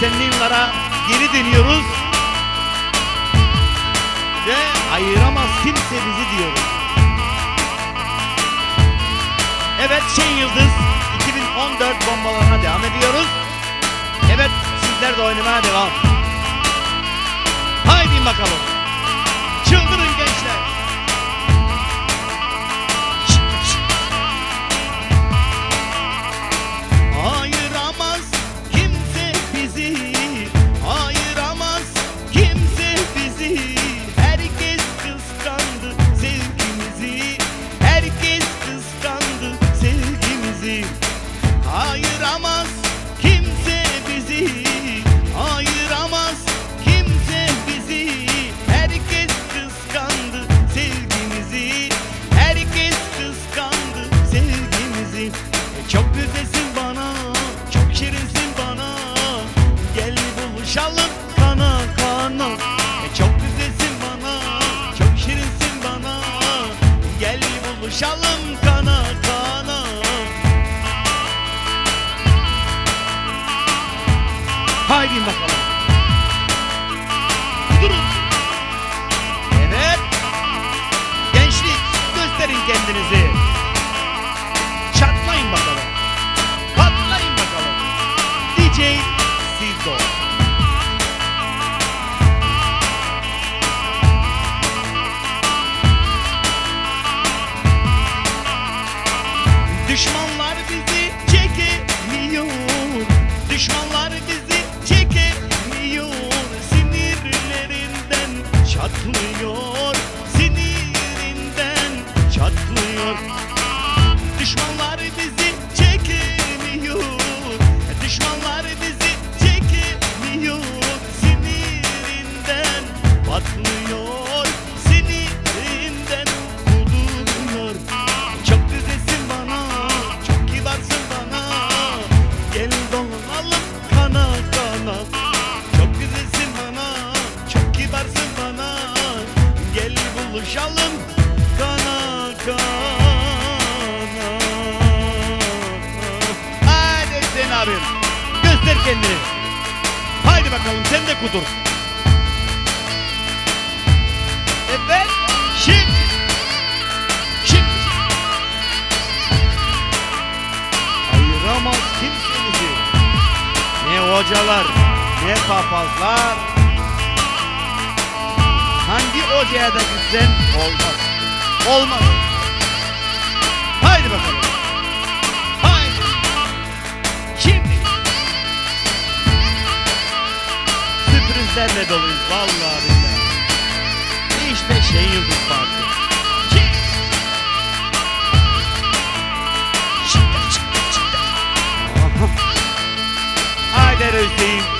80'li yıllara geri dönüyoruz. Ve ayıramaz kimse bizi diyoruz. Evet Şen Yıldız 2014 bombalarına devam ediyoruz. Evet sizler de oynamaya devam. Haydi bakalım. Buluşalım kana kana. E, Çok güzelsin bana Çok şirinsin bana. Gel buluşalım kana kana. Haydi bakalım. Düşmanlar bizi çekemiyor. Düşmanlar bizi çekemiyor. Sinirinden patlıyor Sinirinden kuduruyor Çok güzelsin bana Çok kibarsın bana. Gel dolanalım kana kana. Çok güzelsin bana Çok kibarsın bana. Gel buluşalım kendini. Haydi bakalım sen de kudur Evet Şimdi Şimdi Ayıramaz kimsenizi. Ne hocalar Ne papazlar. Hangi hocaya da gitsen olmaz. Olmaz. Haydi bakalım Türklerle doluyuz vallahi billahi. İşte şeyin yıldız parti. Haydar Özdeğin